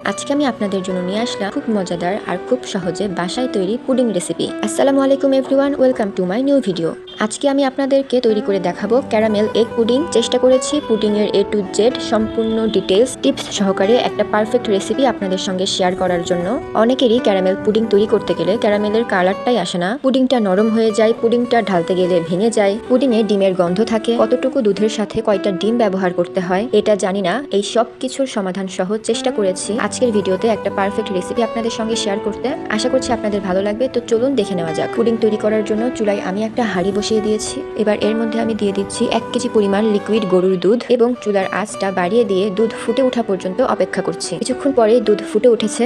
আজকে আমি আপনাদের জন্য নিয়ে আসলাম খুব মজাদার আর খুব সহজে বাসায় তৈরি পুডিং রেসিপি আসসালামু আলাইকুম everyone welcome to my new video আজকে আমি আপনাদেরকে তৈরি করে দেখাবো ক্যারামেল এগ পুডিং। চেষ্টা করেছি পুডিং এর এ টু জেড সম্পূর্ণ ডিটেলস টিপস সহকারে একটা পারফেক্ট রেসিপি আপনাদের সঙ্গে শেয়ার করার জন্য। অনেকেরই ক্যারামেল পুডিং তৈরি করতে গেলে ক্যারামেলের কালারটাই আসে না। পুডিংটা নরম হয়ে যায়, পুডিংটা ঢালতে গেলে ভেঙে যায়, পুডিংয়ে ডিমের গন্ধ থাকে। কতটুকু দুধের সাথে কয়টা ডিম ব্যবহার করতে হয় এটা জানি না। এই সব কিছুর সমাধান সহ চেষ্টা করেছি। আজকের ভিডিওতে একটা পারফেক্ট রেসিপি আপনাদের সঙ্গে শেয়ার করতে। আশা করছি আপনাদের ভালো লাগবে। তো চলুন দেখে নেওয়া যাক। পুডিং তৈরি করার জন্য চুলায় আমি একটা হাঁড়ি বসিয়ে দিয়েছি। এবার এর মধ্যে আমি দিয়ে দিচ্ছি এক কেজি পরিমাণ লিকুইড গরুর দুধ এবং চুলার আঁচটা বাড়িয়ে দিয়ে দুধ ফুটে ওঠা পর্যন্ত অপেক্ষা করছি। কিছুক্ষণ পরে দুধ ফুটে উঠেছে।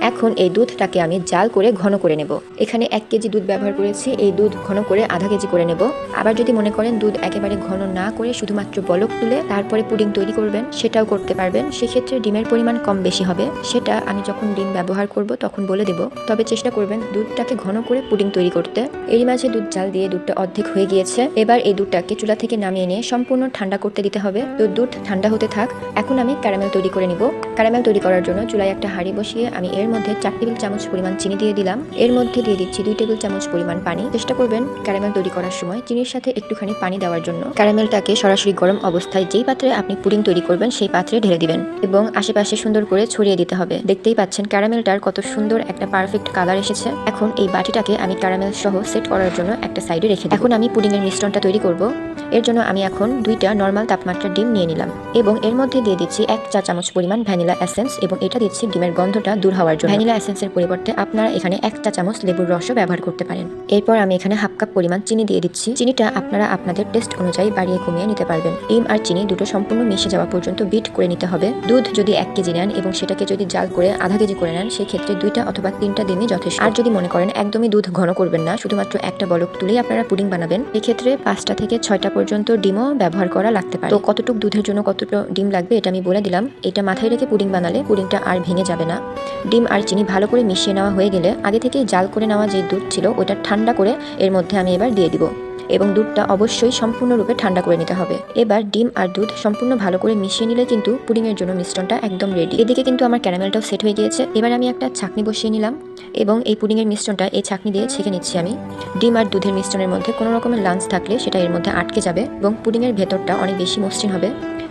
এখন এই দুধটাকে আমি জাল করে ঘন করে নেব। এখানে এক কেজি দুধ ব্যবহার করেছি, এই দুধ ঘন করে আধা কেজি করে নেব। আবার যদি মনে করেন দুধ একেবারে ঘন না করে শুধুমাত্র বলক তুলে তারপরে পুডিং তৈরি করবেন, সেটাও করতে পারবেন। সেক্ষেত্রে ডিমের পরিমাণ কম বেশি হবে। সেটা আমি যখন ডিম ব্যবহার করব তখন বলে দেব। তবে চেষ্টা করবেন দুধটাকে ঘন করে পুডিং তৈরি করতে। এরই মাঝে দুধ জাল দিয়ে দুধটা অর্ধেক হয়ে গিয়েছে। এবার এই দুধটাকে চুলা থেকে নামিয়ে নিয়ে সম্পূর্ণ ঠান্ডা করতে দিতে হবে। তো দুধ ঠান্ডা হতে থাক, এখন আমি ক্যারামেল তৈরি করে নিব। ক্যারামেল তৈরি করার জন্য চুলায় একটা হাঁড়ি বসিয়ে আমি এর মধ্যে চার টেবিল চামচ পরিমাণ চিনি দিয়ে দিলাম। এর মধ্যে দিয়ে দিচ্ছি দুই টেবিল চামচ পরিমাণ পানি। চেষ্টা করবেন ক্যারামেল তৈরি করার সময় চিনির সাথে একটুখানি পানি দেওয়ার জন্য। ক্যারামেলটাকে সরাসরি গরম অবস্থায় যেই পাত্রে আপনি পুডিং তৈরি করবেন সেই পাত্রে ঢেলে দিবেন এবং আশেপাশে সুন্দর করে ছড়িয়ে দিতে হবে। দেখতেই পাচ্ছেন ক্যারামেলটার কত সুন্দর একটা পারফেক্ট কালার এসেছে। এখন এই বাটিটাকে আমি ক্যারামেল সহ সেট করার জন্য একটা সাইডে রেখে। এখন আমি পুডিং এর মিশ্রণটা তৈরি করব। এর জন্য আমি এখন দুইটা নর্মাল তাপমাত্রার ডিম নিয়ে নিলাম এবং এর মধ্যে দিয়ে দিচ্ছি এক চা চামচ পরিমাণ ভ্যানিলা এসেন্স এবং এটা দিচ্ছি ডিমের গন্ধটা দূর হওয়ার জন্য। ভ্যানিলা এসেন্সের পরিবর্তে আপনারা এখানে এক চা চামচ লেবুর রসও ব্যবহার করতে পারেন। এরপর আমি এখানে হাফ কাপ পরিমাণ চিনি দিয়ে দিচ্ছি। চিনিটা আপনারা আপনাদের টেস্ট অনুযায়ী বাড়িয়ে কমিয়ে নিতে পারবেন। ডিম আর চিনি দুটো সম্পূর্ণ মিশে যাওয়া পর্যন্ত বিট করে নিতে হবে। দুধ যদি এক কেজি নেন এবং সেটাকে যদি জাল করে আধা কেজি করে নেন সেই ক্ষেত্রে দুইটা অথবা তিনটা ডিমই যথেষ্ট। আর যদি মনে করেন একদমই দুধ ঘন করবেন না, শুধুমাত্র একটা বলক তুলেই আপনারা পুডিং বানাবেন, এক্ষেত্রে পাঁচটা থেকে ছয়টা পর্যন্ত ডিমও ব্যবহার করা লাগতে পারে। তো কতটুকু দুধের জন্য কতটুকু ডিম লাগবে এটা আমি বলে দিলাম। এটা মাথায় রেখে পুডিং বানালে পুডিংটা আর ভেঙে যাবে না। ডিম আর চিনি ভালো করে মিশিয়ে নেওয়া হয়ে গেলে আগে থেকে জাল করে নেওয়া যে দুধ ছিল ওটা ঠান্ডা করে এর মধ্যে আমি এবার দিয়ে দিব। এবং দুধটা অবশ্যই সম্পূর্ণরূপে ঠান্ডা করে নিতে হবে। এবার ডিম আর দুধ সম্পূর্ণ ভালো করে মিশিয়ে নিলে কিন্তু পুডিংয়ের জন্য মিশ্রণটা একদম রেডি এদিকে কিন্তু আমার ক্যারামেলটাও সেট হয়ে গিয়েছে। এবার আমি একটা ছাকনি বসিয়ে নিলাম। এবং এই পুডিংয়ের মিশ্রণটা এই ছাকনি দিয়ে ছেঁকে নিচ্ছি আমি। ডিম আর দুধের মিশ্রণের মধ্যে কোনো রকমের লাঞ্চ থাকলে সেটা এর মধ্যে আটকে যাবে এবং পুডিংয়ের ভেতরটা অনেক বেশি মসৃণ হবে।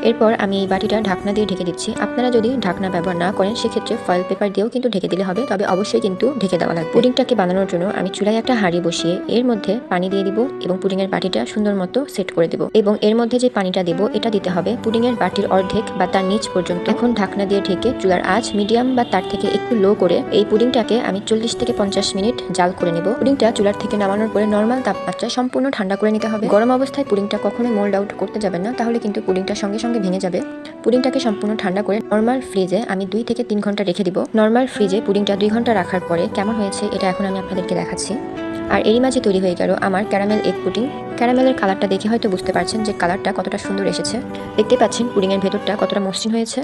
এরপর আমি এই বাটিটা ঢাকনা দিয়ে ঢেকে দিচ্ছি। আপনারা যদি ঢাকনা ব্যবহার না করেন, সেক্ষেত্রে ফয়েল পেপার দিয়েও কিন্তু ঢেকে দিলে হবে, তবে অবশ্যই কিন্তু ঢেকে দেওয়া লাগবে। পুডিংটাকে বানানোর জন্য আমি চুলায় একটা হাঁড়ি বসিয়ে এর মধ্যে পানি দিয়ে দিব এবং পুডিংয়ের বাটিটা সুন্দর মতো সেট করে দেব এবং এর মধ্যে যে পানিটা দেব, এটা দিতে হবে পুডিংয়ের বাটির অর্ধেক বা তার নিচ পর্যন্ত। এখন ঢাকনা দিয়ে ঢেকে চুলার আঁচ মিডিয়াম বা তার থেকে একটু লো করে এই পুডিংটাকে আমি চল্লিশ থেকে পঞ্চাশ মিনিট জাল করে নেব। পুডিংটা চুলার থেকে নামানোর পরে নর্মাল তাপমাত্রায় সম্পূর্ণ ঠান্ডা করে নিতে হবে। গরম অবস্থায় পুডিংটা কখনোই মোল্ড আউট করতে যাবেন না, তাহলে কিন্তু পুডিংটা সঙ্গে সঙ্গে ভেঙে যাবে। পুডিংটাকে সম্পূর্ণ ঠান্ডা করে নর্মাল ফ্রিজে আমি দুই থেকে তিন ঘণ্টা রেখে দিব। নর্মাল ফ্রিজে পুডিংটা দুই ঘণ্টা রাখার পরে কেমন হয়েছে এটা এখন আমি আপনাদেরকে দেখাচ্ছি। আর এরই মাঝে তৈরি হয়ে গেল আমার ক্যারামেল এগ পুডিং। ক্যারামেলের কালারটা দেখে হয়তো বুঝতে পারছেন যে কালারটা কতটা সুন্দর এসেছে। দেখতে পাচ্ছেন পুডিংয়ের ভেতরটা কতটা মসৃণ হয়েছে।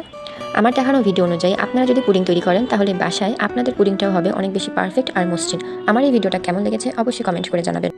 আমার দেখানো ভিডিও অনুযায়ী আপনারা যদি পুডিং তৈরি করেন তাহলে বাসায় আপনাদের পুডিংটাও হবে অনেক বেশি পারফেক্ট আর মসৃণ। আমার এই ভিডিওটা কেমন লেগেছে অবশ্যই কমেন্ট করে জানাবেন।